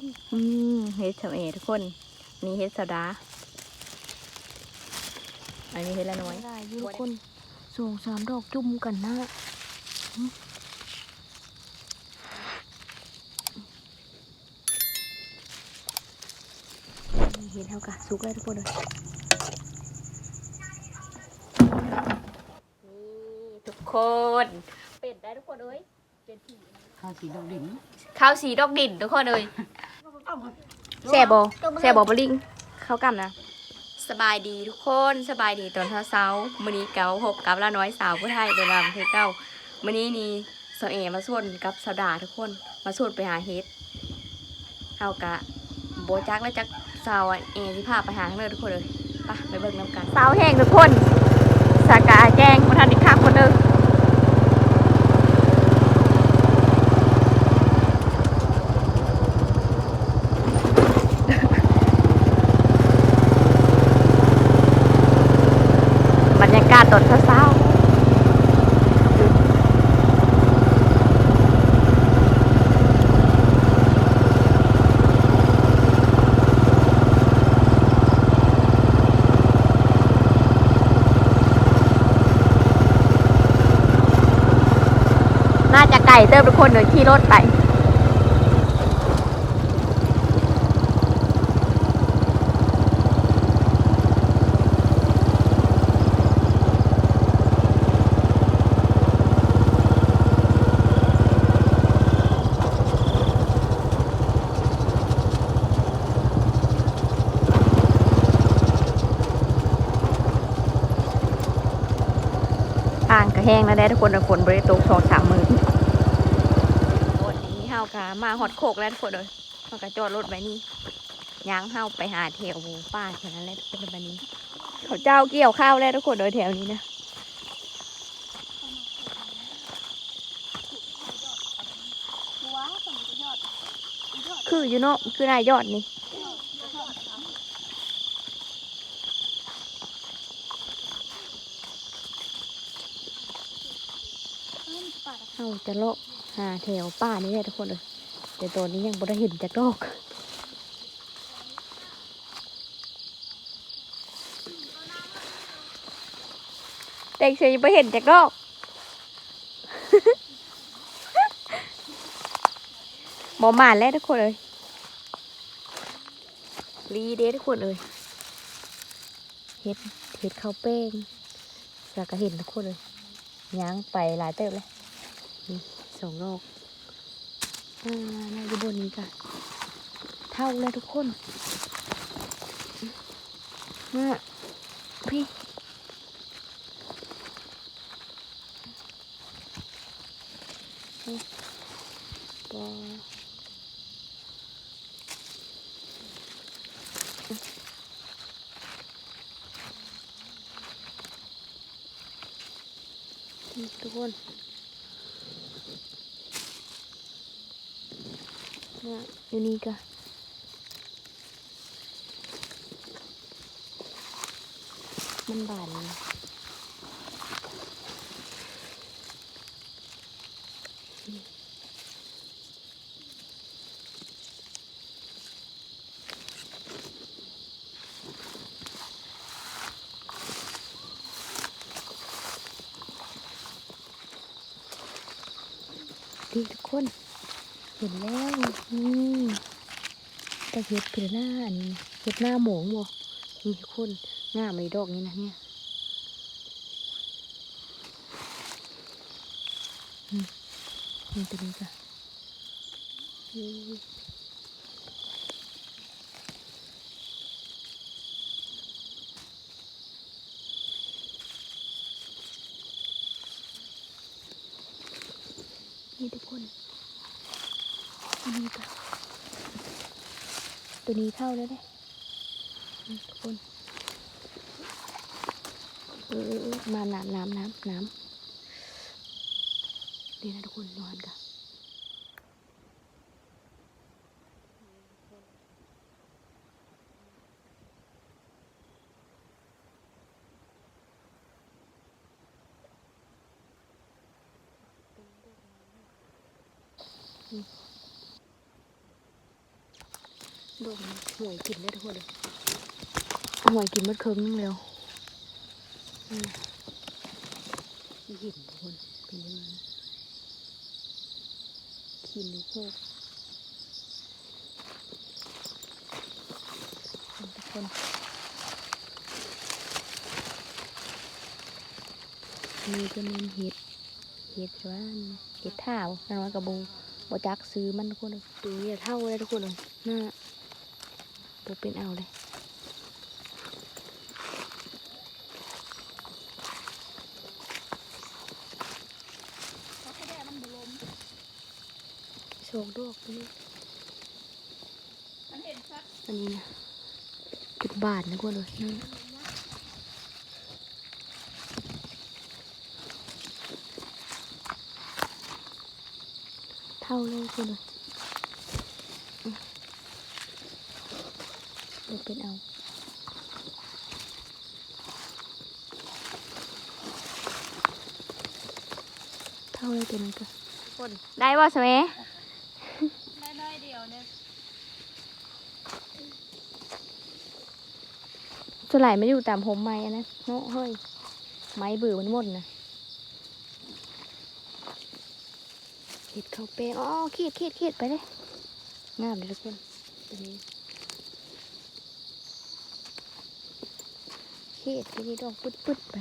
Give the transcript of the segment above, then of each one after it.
อืมเฮ็ดชมเอทุกคนอันนี่เฮ็ดสดา อันนี้เฮ็ดละน้อยได้อยืทุกคนส่งสามดอกจุ่มกันนะหึเห็นเท่ากันสุกแล้วทุกคนเลยนี่ทุกคน เป็ดได้ทุกคนเอ้ย เป็นผีข้าวสีดอกดิ่งข้าวสีดอกดินทุกคนเอ้ย แซ่บบ่แซ่บบ่บลิง เข้ากำนะ สบายดีทุกคนสบายดีตอนเช้าๆมื้อนี้เกาหกกับละน้อยสาวผู้ไทยเดินทางคือเก้ามื้อนี้นี่สาวเอมาส่วนกับสาวดาทุกคน มาส่วนไปหาเฮ็ดเฮากะโบจักและจักสาวเอสิพาไปหาข้างเด้อทุกคนเลยไปไปเบิ่งนํกันสาวแห้งทุกคน สากาแจ้งบ่ทันได้คักคนเด้อ บรรยากาศตอนเช้าๆน่าจะไก่ เติมทุกคนเดินขี่รถไปางก็แห้งแล้วได้ทุกคนฝนบริตกสองสามมือวันนี้เฮากะมาฮอดโคกแล้วทุกคนเลยเฮากะจอดรถไว้นี่ย่างเฮาไปหาแถวป้าแถวนั้นแหละทุกคนแบบนี้ เขาเจ้าเกี่ยวข้าวแล้วทุกคนโดยแถวนี้นะคืออยู่เนาะคือนายยอดนี่เฮาจะเลาะ หาแถวป้านี่แหละทุกคนเลยแต่ตอนนี้ยังบ่ได้เห็นจากดอกแต่เฉยยังไม่เห็นจากดอกหมอหมานแล้วทุกคนเลยรีเดทุกคนเลยเห็ดเห็ดข้าวแป้งจากก็เห็นทุกคนเลยย่างไปหลายเติบเลย สองดอกอ่าน่าจะบนนี้กันเท่าแล้วทุกคนน่ะพี่ปอนี่ทุกคนเนี่ย อยู่นี่ก็มันบานเลยดีทุกคน เห็นแล้วนี่แต่เห็ดเผือหน้าอันนี้เห็ดหน้าหมงบ่นี่ทุกคนหน้าไม่ดอกนี่นะเนี่ยนี่ตัวนี้จ้ะนี่ทุกคน ตัวนี้จ้ะตัวนี้เท่าแล้วเนี่ยทุกคนเออเออเออมาน้ำน้ำน้ำน้ำนี่นะทุกคนนอนกัน ดอกมันห่วยกินได้ทุก คนเลยห่วยกินมัดเคิงนึงแล้วอืมมีหินทุกคนเป็นยังไงขินหรือโคกทุกคนมีจะมีเห็ดเห็ดว่าเห็ดท่าวนั่นว่ากระบูบจักซื้อมันทุกคนเลยตัวนี้เท่าเลยทุกคนเลยหน้า ตัวเป็นเอาเลยโชคดอกนี่อันนี้นะจุดบาทนะกคนเลยนั่เท่าเลยกคนเลยอืมตัว เป็นเอาเท่าเลยตัวนั้นก็คนได้บ่สมัยได้น้อยเดียวเนี่ยสลายไม่อยู่ตามผมไม้อันนะเนาะเฮ้ยไม้เบื่อมันหมดนะเขีดเข้าเป้งอ๋อเขีดเขีดเขีดไปเลยงามเลยทุกคนตัวนี้ เขีดตัวนี้ดอกปึ๊ดปึ๊ดไป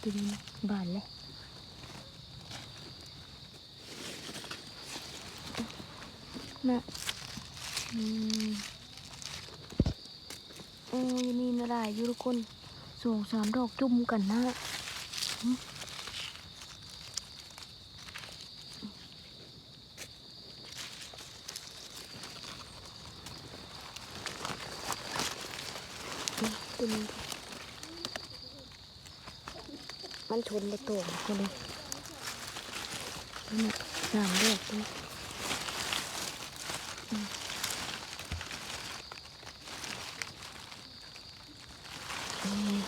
ตัวนี้นะบานเลยนะอืมเออนี่น่าได้อยู่ทุกคนสองสามดอกจุ่มกันนะหึนี่ตัวนี้ มันชนประตูคนเลยนี่สามดอกเลยอืมนี่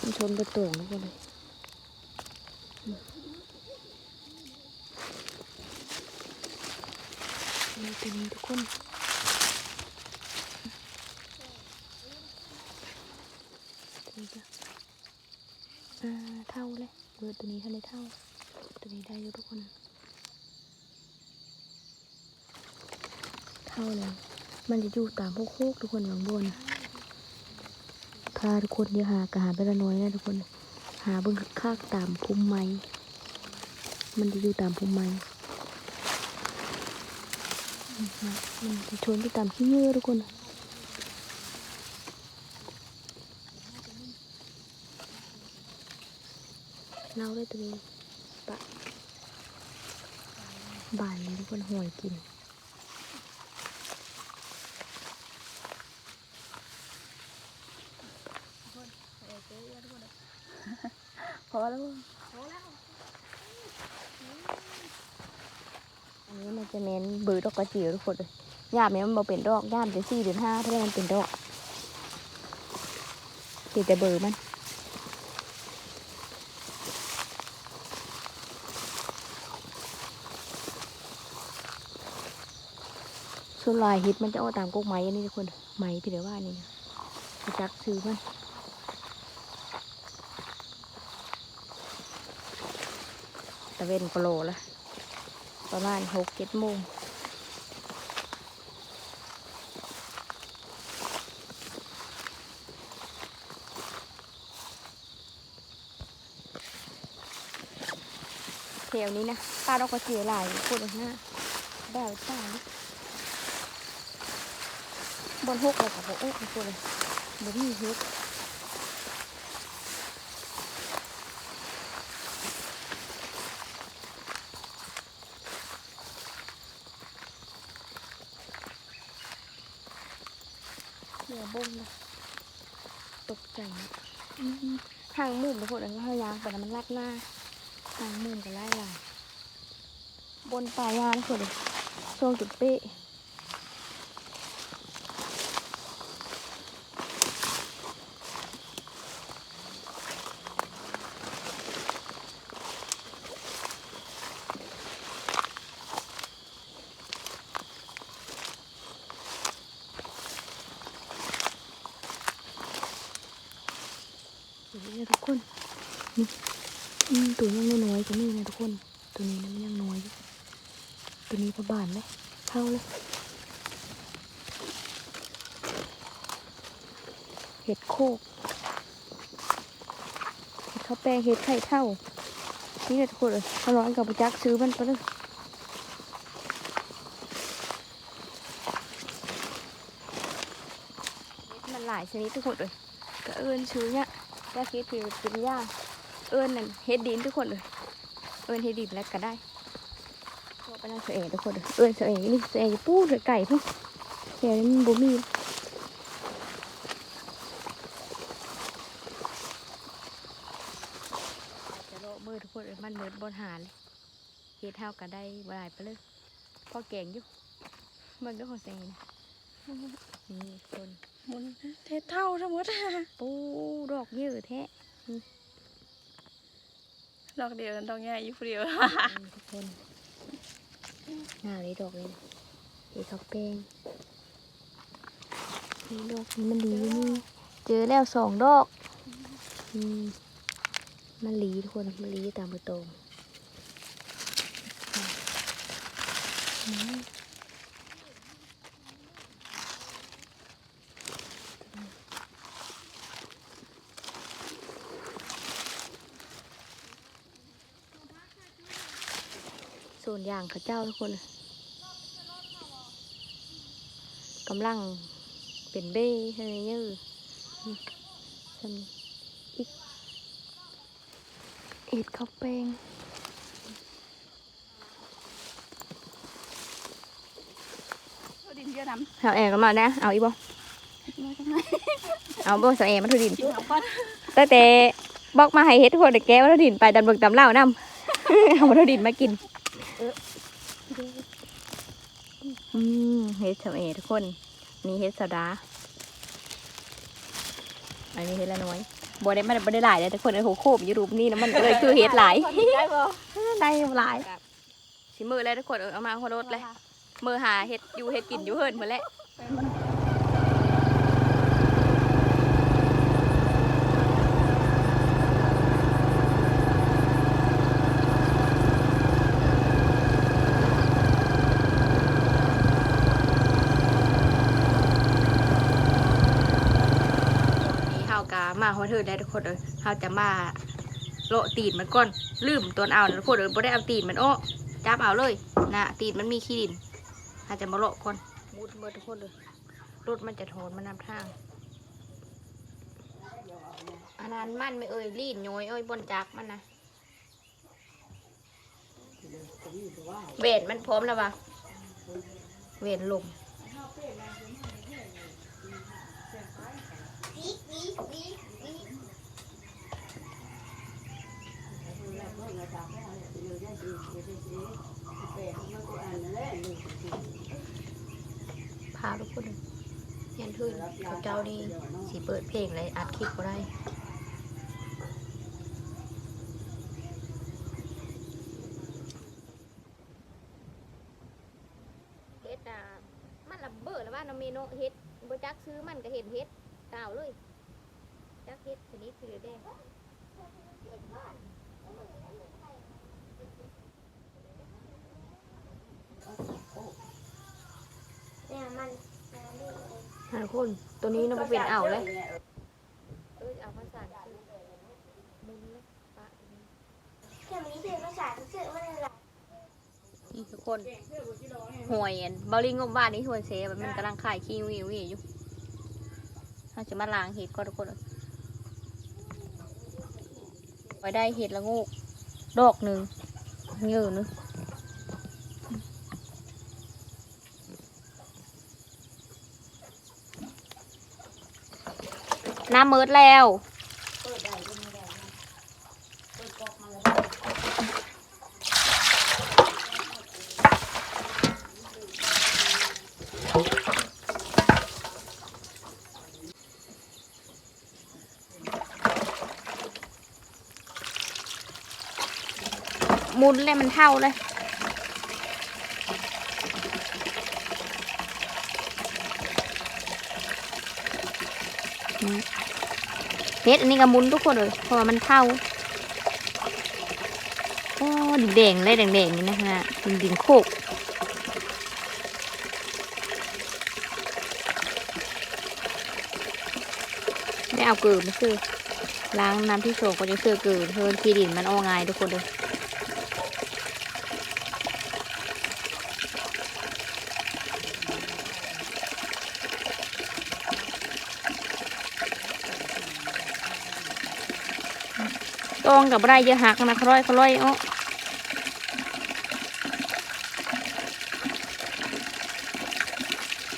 มันชนประตูนะคนเลยนี่ตัวนี้ทุกคนตัวนี้จ้ะอ่า เท่าเลยเบอร์ตัวนี้เท่าไรเท่า ตัวนี้ได้อยู่ทุกคน เท่าเลย มันจะอยู่ตามพวกโคกทุกคนบางบนพาทุกคนเดี๋ยวหากระหาไปละน้อยนะทุกคน หาเบิ่งคักๆตามพุ่มไม้ มันจะอยู่ตามพุ่มไม้มันจะชนไปตามขี้เยื่อทุกคนน่ะ เน่าได้ตัวนี้ปะบานเลยทุกคนห่วยกินพอแล้วอันนี้มันจะเน้นเบือดอกกระเจียวทุกคนเลยยามเนี่ยมันบ่เป็นดอกยามเดือนสี่เดือนห้าเท่านั้นมันเป็นดอกติดแต่เบือมันส่ วนลายฮิตมันจะเอาตามกกไม้อันนี้ทุกคนไม้พี่เดี๋ยวว่านี่นะจักซื้อมันตะเวนโปรละประมาณหกเจ็ดโมงแถวนี้นะป้าดอกกระเจียหลายพูดเลยนะได้ป้า บนหกเลยค่ะบอกโอ้ยพูดเลยบนมีเฮ็ดเหนือบงนะตกใจนะอื้อหือห่างมุมทุกคนก็พยางไปแล้วมันลัดหน้าทางมุมก็ไล่ลายบนป่ายานคนเลยช่วงจุดเป๊ะ นี่อืมตัวยังน้อยๆก็นี่นะทุก คนตัวนี้นะมันยังน้อยอยู่ตัวนี้ประบานเลยเท่าเลยเห็ดโคกเห็ดข้าวแป้งเห็ดไข่เท่านี่เลยทุกคนเลยถ้าร้อนกับประจักซื้อมันไปเลยมันหลายชนิดทุกคนเลยก็เอิญซื้อเนี่ยยาคิดคือเป็นยาเอิญนั่นเห็ดดินทุกคนเลย เอิญเห็ดดินแล้วก็ได้พวกไปนั่งเสยเองทุกคนเลยเอิญเสยเองนี่เสยเองอยู่ปูเสยไก่พุ่งเสยมันบ่มีจะโลมือทุกคนเลยมันเหมือนบนหาเลยเฮ็ดเท่ากันได้บหลายไปเลยพอแกงอยู่มันก็ของแซงนะนี่คนมุนเทศเท่าทั้งหมดปูดอกเยอะแท้ ดอกเดียวดอกใหญ่อยู่ผู้เดียวทุกคนหน้าเลยดอกเลยนะเฮ็ดข้าวแป้งนี่ดอกนี้มันหลีอยู่นี่เจอแล้วสองดอกมันหลีทุกคนมันหลีตามประตูอืม นอย่างเขาเจ้าทุกคนน่ะกำลังเป็นเบ้อะไรเงี้ยนี่ฉันอีกเอ็ดข้าวแป้งดินเยอะน้เอาแอร์กันมานะ เอาอีกบ่ำเอาบ่สาวแอร์มาทุดินกินของก้อนตั้งแต่บอกมาให้เฮ็ดทุกคนเด็กแก้วทุดินไปดันเบิกตำเล่านํเอามาทุดินมากิน อืมเฮ็ดสาวแอร์ทุกคนนี่เฮ็ดสาวดาอันนี้เฮ็ดละน้อยบัได้มันบ่ได้หลายเลยทุกคนเอ้ยโหโคบอยู่รูปนี่นะมันก็เลยคือเฮ็ดหลายได้บ่ได้หลายสิมือแล้วทุกคนเออเอามาหัวรถเลยมือหาเฮ็ดอยู่เฮ็ดกินอยู่เฮิรนหมดแล้วนี่เฮากะมาหัวเทิดได้ทุกคนเออเฮาจะมาโละตีนมันก่อนลืมตัวเอานะทุกคนเออบ่ได้เอาตีนมันโอ้จับเอาเลยนะตีนมันมีขี้ดินเฮาจะมาโละก่อนมุดเบิดทุกคนเลยรถมันจะโทนมันนำทางอันนั้นมันไม่เอ่ยลีนโยยเอ้ยบนจักมันนะเวทมันพร้อมแล้วปะเวทลมพาทุกคน ขึ้นเขาเจ้าดีสีเปิดเพลงเลยอัดคลิปก็ได้ เฮ็ดอะมันละเบิดแล้วว่าน้องเมโนเฮ็ดบ่จักซื้อมันก็เห็นเฮ็ดตาวเลยจักเฮ็ดชนิดคือได้ หาคนตัวนี้น้องเป็นเอาเลยเอ้ยเอามาสั่นมุนเลยปะตัวนี้เข็มนี้เป็นภาษาสื่อมันอะไรนี่ทุกคนหวยอันบอลลิงงบบ้านนี่หวยเซแบบมันกำลังขายขี้วิวอยู่เราจะมาล้างเห็ดก็ทุกคนไว้ได้เห็ดละโงูกดอกหนึ่งเยอะนึง น้ำมืดแล้วมุนเลยมันเท่าเลย เฮ็ดอันนี้ก็มุนทุกคนเลยเพราะว่ามันเท่าโอ้ดินแดงเลยแดงๆนี่นะฮะดินดินโคกไม่เอาเกลือมาซื้อล้างน้ำที่โฉกก็จะซื้อเกลือเพิ่นที่ดินมันเอง่ายทุกคนเลย ตองกับไรเยอะหักนะเขาร้อยเขาร้อยอ้อ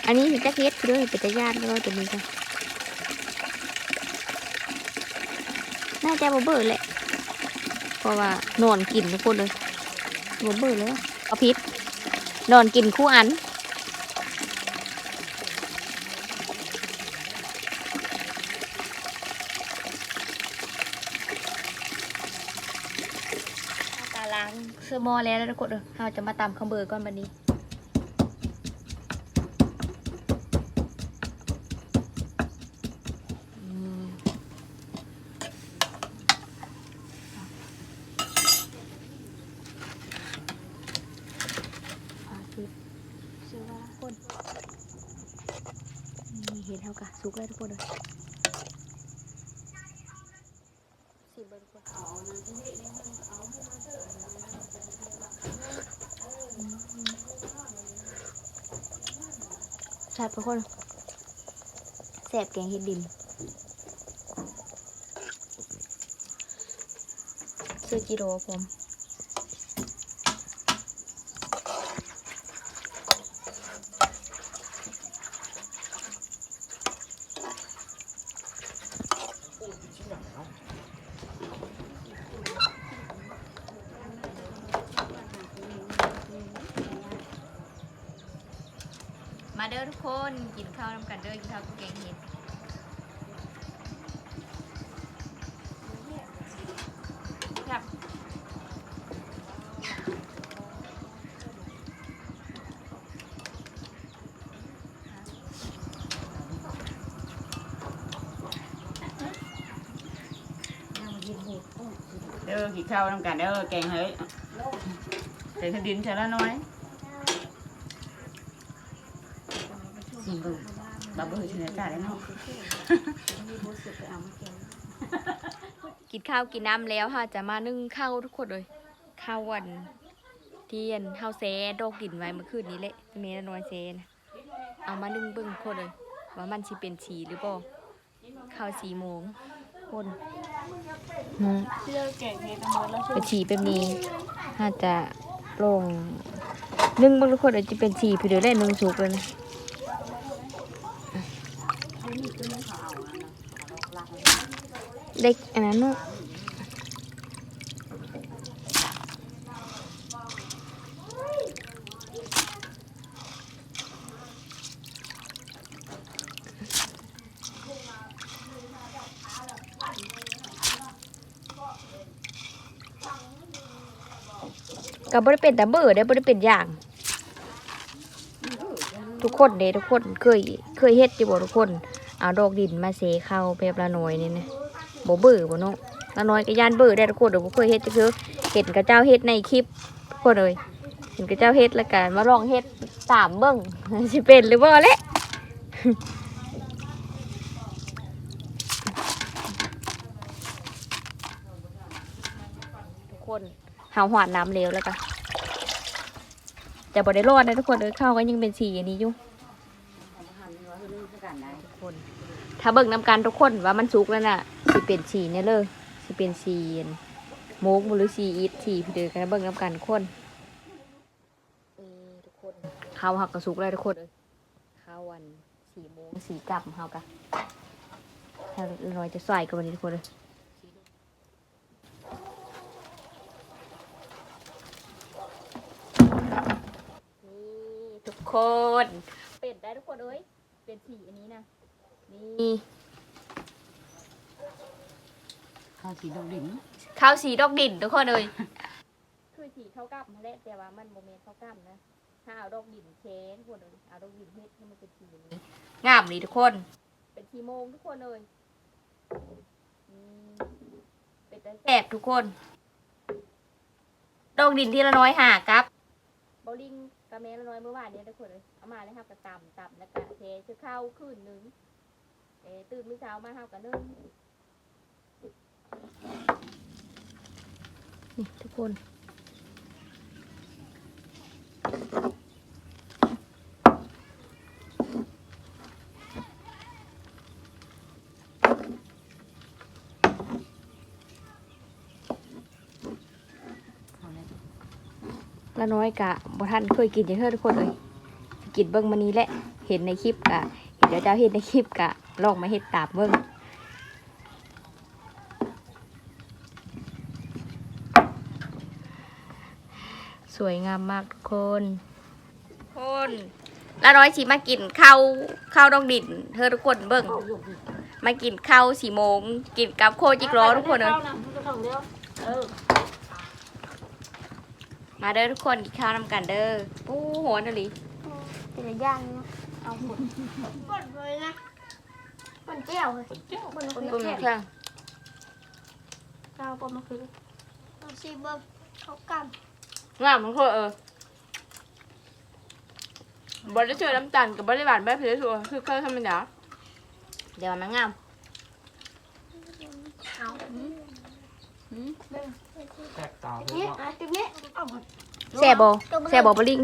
อันนี้จักเฮ็ดคือเรื่องเป็นตะยานก็ตัวนี้จ้ะน่าจะบ่เบื่อแหละ เพราะว่านอนกินทุกคนเลยบ่เบื่อเลยเอาพิษนอนกินคู่อัน ตาล้างเสื้อห มอแล้วทุกคนเด้อเราจะมาตำข้าวเบอร์ก่อนบันนี้เห็นเท่ากับสุกเลยทุกคนเลยสิบเบอร์ทุกคนชัด ทุกคนแสบแกงเห็ดดินซื้อกิโลผม ด้อทุกคนกินข้าวนำกันเด้อกินข้าวกับแกงเห็ดครับเด้อกินข้าวน้ำกันเด้อแกงเฮ้ยใส่ดินใส่ละน้อย สิบุบับเบิ้ลชนะจ่าได้เนาะกินข้าวกินน้ำแล้วค่ะจะมานึ่งข้าวทุกคนเลยข้าววันเทียนข้าวแซ่ดอกกินไว้เมื่อคืนนี้แหละเมนนวลเซนเอามานึ่งเบิ้งคนเลยว่ามันสิเป็นสีหรือเปล่าข้าวสีโมงคนอืมเกแกงเฮ็ดมือแล้วเป็นสีแบบนี้าจะลงนึ่งบางทุกคนอาจจะเป็นสีผิวเดียวแรกนึ่งสุกเลยนะ เล็กอันนั้นเนาะก็บ่ได้เป็นแต่เบอร์ได้บ่ได้เป็นอย่าง ทุกคนเด้ทุกคนเคยเคยเฮ็ดอยู่บ่ทุกคน เอาดอกดินมาเสเข้าแบบละหน่อยนี่นะ บ่เบื่อบ่เนาะละน้อยก็ย่านเบื่อได้ทุกคนเดี๋ยวบ่เคยเฮ็ดจักคือเห็นกับเจ้าเฮ็ดในคลิปทุกคนเลยเห็นกับเจ้าเฮ็ดแล้วกันมาลองเฮ็ดตามเบิ่งสิเป็นหรือบ่แหละทุกคนหาหวานน้ำเลวแล้วกันแต่บ่ได้รอดนะทุกคนเอ้ยข้าก็ยังเป็นสีอย่างนี้อยู่ทุกคน ถ้าเบิ่งน้ำกันทุกคนว่ามันสุกแล้วน่ะ สิเป็นสีเนี่ยเลยสิเป็นสีโมกบ่หรือสีอีทสีพี่เดือกันเบิ่งน้ำกันคนทุกคนข้าวหักกระสุกแล้ทุกคนเอ้ยข้าววันสีโมงสีกลับเฮากะถ้าเราจะใส่กันวันนี้ทุกคนเลยนี่ทุกคน เป็ดได้ทุกคนเอ้ยเป็นสีอันนี้นะนี่ ข้าวสีดอกดินข้าวสีดอกดินทุกคนเลยคือสีข้าวกล้ำมาแหละแต่ว่ามันโมเมนข้าวกล้ำนะถ้าเอาดอกดินเชนทุกคนเลยเอาดอกดินเฮ็ดให้มันเป็นสีอย่างนี้งามเลยทุกคน เป็นสีโมงทุกคนเลยอืมเป็นตาแสบทุกคน ดอกดินที่ละน้อยหาครับบอลลิงกระเมละน้อยเมื่อวานนี้ทุกคนเลยเอามาเลยครับกระตำตำแล้วก็เทชื่อข้าวคืนหนึ่งเออตื่นมื้อเช้ามาห้ากันนึ่ง นี่ทุกคน ละน้อยกะบ่ทันเคยกินจังเท่าทุกคนเลยกินเบิ่งมานี้แหละ เห็นในคลิปกะ เห็นเดี๋ยวเจ้าเห็นในคลิปกะ ลองมาเฮ็ดตามเบิ่ง สวยงามมากทุกคนคนละน้อยสิมากินข้าวข้าวดองดิน เธอทุกคนเบิ่งมากินข้าวสี่โมง กินกับโคจิกล้อทุกคนเลยมาเด้อทุกคนกินข้าวนำกันเด้อปู้โหนอะไรเป็นย่างนะเอาหมดหมดเลยนะมันเจียวเลยมันปูคือมีแค่เครื่องเราปมมาคือเราซีเบิ้มเขาก งามมันคือเออบริสุทธิ์น้ำตาลกับบริบาลแบบเพลสัวคือเครื่องธรรมดาเดี๋ยวมันงามำเอาแตกต่อติ๊บนี้อะติ๊บนี้เอาหมดแซ่บอแซ่บอบลิง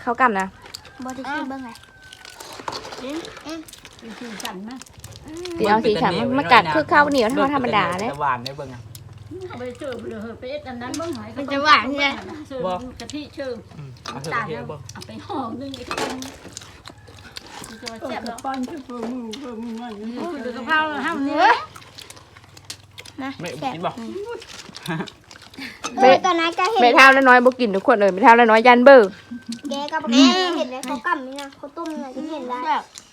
เข้ากำนะบอดี้ซีเบิ้งไงสีสันมั้ยเดี๋ยวเอาสีสันมันมากัดคือข้าวเหนียวเท่าธรรมดาเลยหวานได้เบิ่งอะ เอาไปเชื่อเลยไปเอ็ดอันนั้นบ้างไหมมันจะหวานใช่ไหม เชื่อกะทิเชื่ออืมเอาเถอะเฮียเบิ่งเอาไปห่อนึงไอ้คนจะแซ่บแล้วป้อนชื่อเพิ่มมือเพิ่มมือมันดูกะเพราห้ามเนี่ยนะไม่แซ่บกินบ่เออตอนนั้นก็เห็นไม่เท่าแล้วน้อยบ่กินทุกคนเลยไม่เท่าแล้วน้อยยันเบอร์แกกับแกเห็นเลยเขากำนี่นะเขาต้มนี่นะที่เห็นได้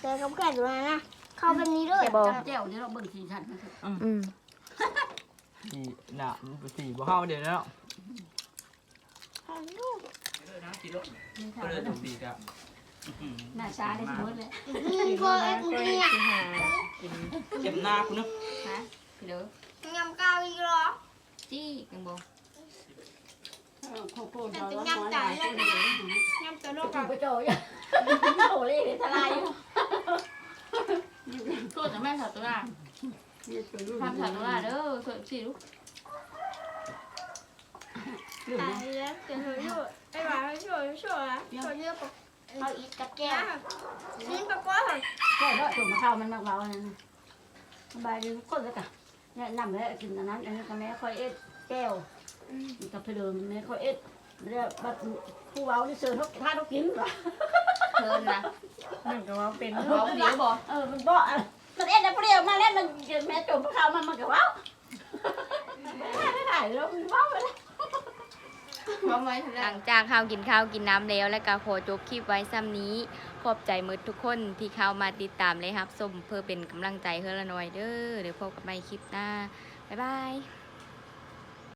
แกกับแกอยู่นะเข้าแบบนี้เลยเจ้าเดี๋ยวเราเบิ่งสีสันอืม สีน่ะสีบ่เข้าเดี๋ยวแล้วก็เลยถูกสีกับหน้าชาได้สมมติเลยนี่พวกไอ้พวกนี้อะเจ็บหน้าคุณเนาะพี่เด้อยำกาวอีกเหรอจี้ยังบ่โคโค่เราร้อนร้อนยำตัวโลกถูอะกไปโจ้ยโอ้เลยทลายโคตรแม่สาวตัวน่ะ ทำสาวตัวน่ะเด้อสวยสิลูกตายแล้วเกิดเหตุอยู่ไอ้หวานช่วยช่วยช่วยเยอะกว่าเอาอีกกับแกนี่ปะก้อนแค่ดอกถุงมะพร้าวมันมากเบาอันนั้นสบายดีทุกคนเลยค่ะเนี่ยนำแล้วกินอันนั้นอันนี้ก็แม่ค่อยเอ็ดแก้วกับเพลินแม่ค่อยเอ็ดเรียกบัดผู้เว้าที่เสือทุกท่านทุกกินว่ะเพิ่นนะมันก็ว่าเป็นเว้าเดียวบ่เออมันบอก มันเอ็ดนะเปรี้ยวมาแล้วมันแม่จุ่มเขามันมันก็ว้าวไม่ได้แล้วมันว้าวไปแล้วหลังจากข้าวกินข้าวกินน้ำแล้ว แล้วก็ขอจบคลิปไว้ซ้ำนี้ขอบใจมือทุกคนที่เข้ามาติดตามเลยครับส้มเพื่อเป็นกำลังใจเฮือละหน่อยเด้อเดี๋ยวพบกันใหม่คลิปหน้าบ๊ายบาย